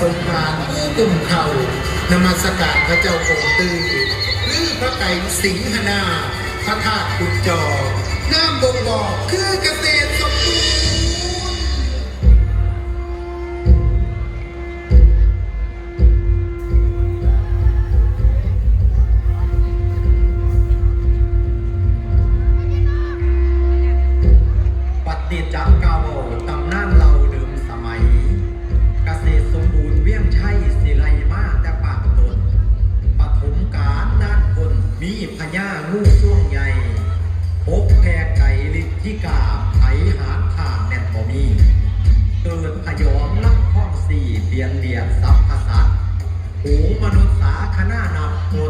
สงกรานผู้กุมเขานมัสการพระเจ้าคงตื้อหรือพระไก่สิงหนา พระธาตุกุจจอน้ำบ่งบอกคือเกษตรสมบูรณ์ปฏิจักเก่าต มีพญางูช่วงใหญ่พบแพรไก่ลิทธิกาไผหาทางแน่นบ่มี เกิดพยองลักข้องสี่เบียนเดียดสัพพสัตหูมนุษย์สาคณะนับคน